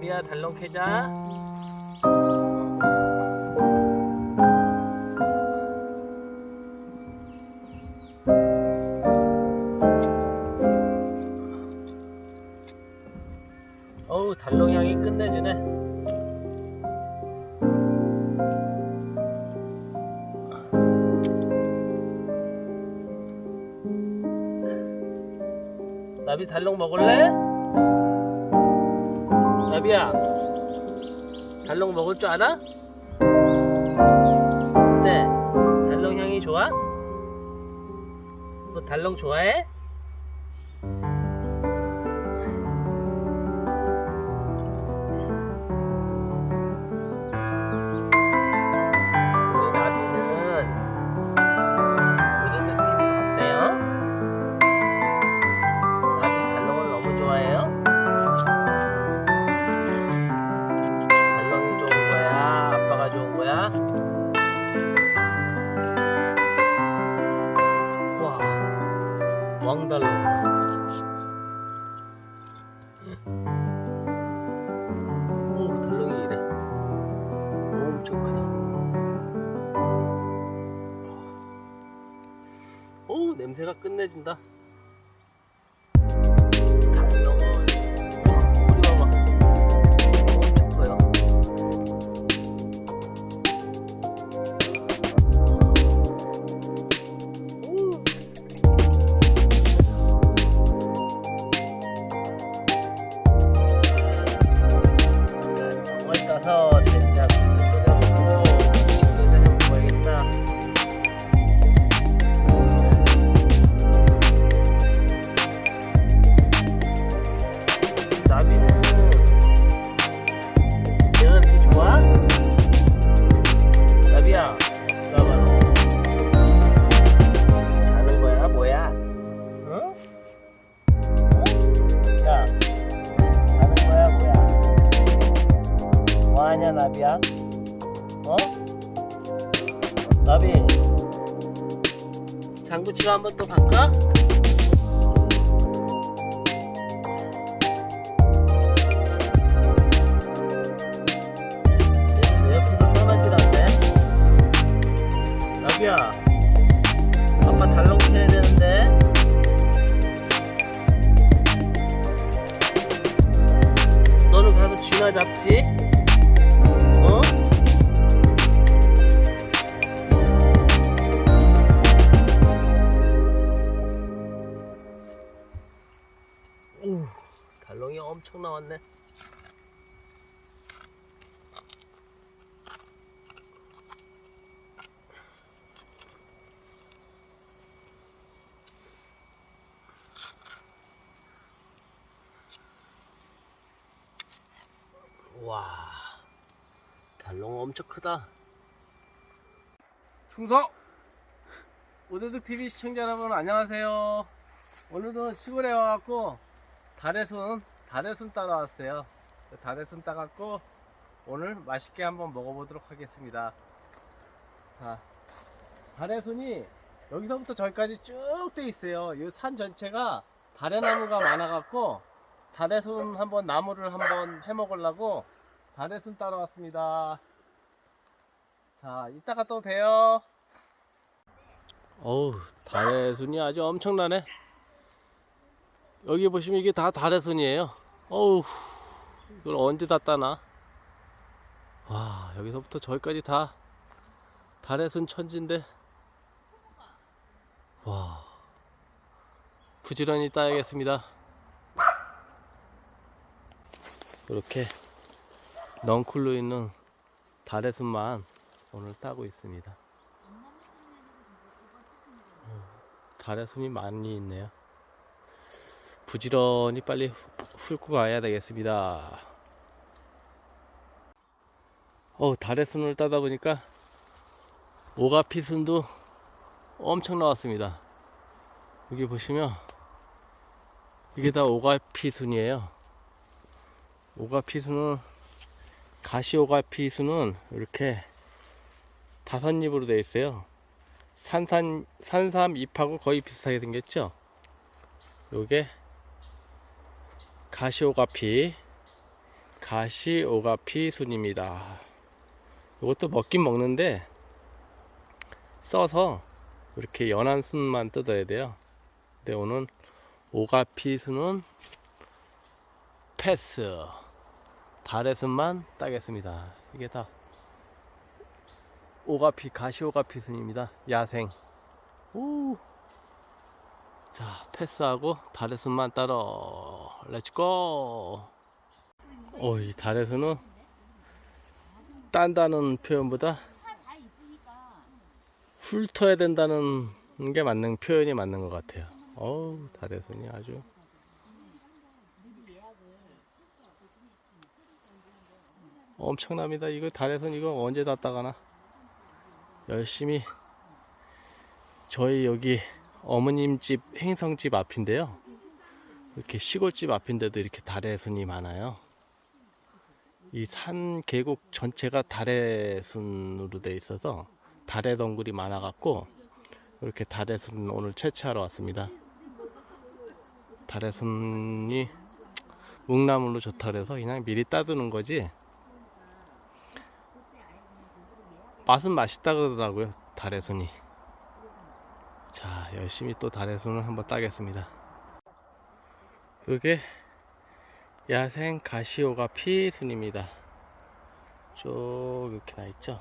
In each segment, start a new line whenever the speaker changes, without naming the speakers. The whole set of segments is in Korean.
나비야 달롱 캐자 어우 달롱 향이 끝내주네 나비 달롱 먹을래? 나비야 달롱 먹을 줄 알아? 어때? 달롱 향이 좋아? 너 달롱 좋아해? 거야? 와, 왕달롱. 오, 달롱이 이래. 엄청 크다. 오, 냄새가 끝내준다. 나비야? 어? 나비, 장구치가 한번 또 않네? 나비야, 아빠 달롱 쳐야 되는데. 너는 가서 쥐나 잡지? 나왔네. 와, 달롱 엄청 크다. 충성! 우드득 TV 시청자 여러분 안녕하세요. 오늘도 시골에 와갖고 손, 손 따라왔어요. 달의 손 따갖고 오늘 맛있게 한번 먹어보도록 하겠습니다. 자, 손이 여기서부터 저기까지 쭉 돼 있어요. 이 산 전체가 달의 나무가 많아갖고 손 한번 나무를 한번 해 먹으려고 달의 손 따라왔습니다. 자, 이따가 또 봬요. 어우, 달의 순이 아주 엄청나네. 여기 보시면 이게 다 달의 순이에요. 어우, 이걸 언제 다 따나? 와, 여기서부터 저기까지 다 달의 순 천지인데. 와, 부지런히 따야겠습니다. 이렇게 넝쿨로 있는 달의 순만 오늘 따고 있습니다. 음, 달의 순이 많이 있네요. 부지런히 빨리 훑- 훑고 가야 되겠습니다. 어, 달의 순을 따다 보니까 오가피순도 엄청 나왔습니다. 여기 보시면 이게 다 오가피순이에요. 오가피순은 가시 오가피순은 이렇게 다섯 잎으로 되어 있어요. 산산 산삼 잎하고 거의 비슷하게 생겼죠. 요게 가시오가피 가시 오가피 순입니다. 이것도 먹긴 먹는데 써서 이렇게 연한 순만 뜯어야 돼요. 근데 오늘 오가피 순은 패스. 달의 순만 따겠습니다. 이게 다 오가피 가시 오가피 순입니다. 야생. 오. 자 패스하고 순만 따러 렛츠고. 어, 이 달의 순은 딴다는 표현보다 훑어야 된다는 게 맞는 표현이 맞는 것 같아요. 어우, 순이 아주 엄청납니다. 이거 순 이거 언제 다 따가나? 열심히 저희 여기 어머님 집 행성 집 앞인데요. 이렇게 시골집 앞인데도 이렇게 달의 순이 많아요. 이 산 계곡 전체가 달의 순으로 돼 있어서 달의 덩굴이 많아 갖고 이렇게 달의 순 오늘 채취하러 왔습니다. 달의 순이 묵나물로 좋다 그래서 그냥 미리 따두는 거지. 맛은 맛있다 그러더라고요. 달의 순이. 자, 열심히 또 달의 순을 한번 따겠습니다. 그게 야생 가시오가 피순입니다. 쭉 이렇게 나 있죠.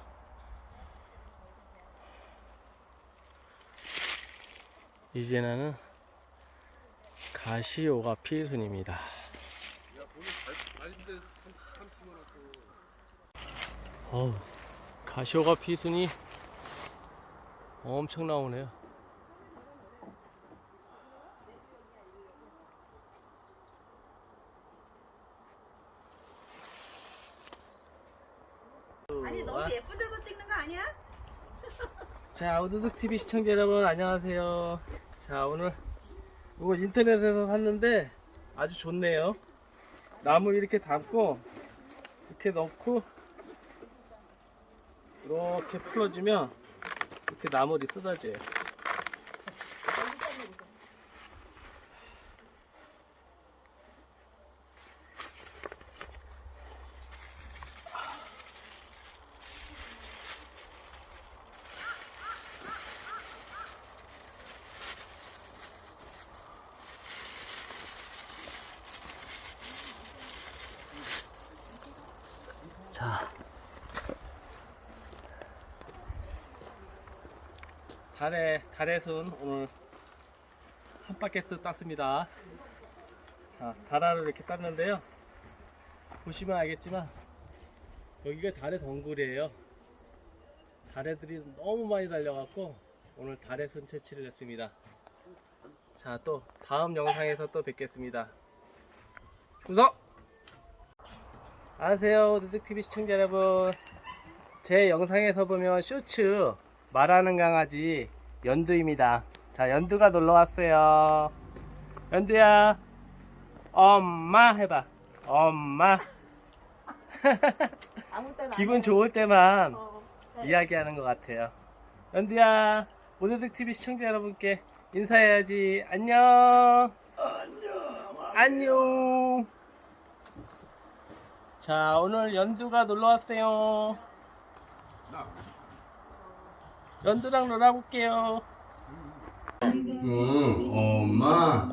이제는 가시오가 피순입니다. 어우, 가시오가 피순이 엄청 나오네요.
아니 너무 예쁜 데서 찍는 거 아니야?
자, 우드득 TV 시청자 여러분 안녕하세요. 자, 오늘 이거 인터넷에서 샀는데 아주 좋네요. 나무 이렇게 담고 이렇게 넣고 이렇게 풀어주면 이렇게 나물이 쏟아져요. 자. 달의, 달의 순 오늘 한 바켓스 땄습니다. 자, 달알을 이렇게 땄는데요. 보시면 알겠지만, 여기가 달의 덩굴이에요. 달애들이 너무 많이 달려갖고, 오늘 달의 순 채취를 했습니다. 자, 또 다음 영상에서 또 뵙겠습니다. 충성! 안녕하세요 드득TV 시청자 여러분. 제 영상에서 보면 쇼츠 말하는 강아지 연두입니다. 자 연두가 놀러왔어요. 연두야 엄마 해봐. 엄마.
아무 때나
기분 좋을 때만
어,
이야기하는 것 같아요. 연두야 오드득TV 시청자 여러분께 인사해야지. 안녕. 안녕. 안녕 자 오늘 연두가 놀러왔어요. 연두랑 놀아볼게요. 응 엄마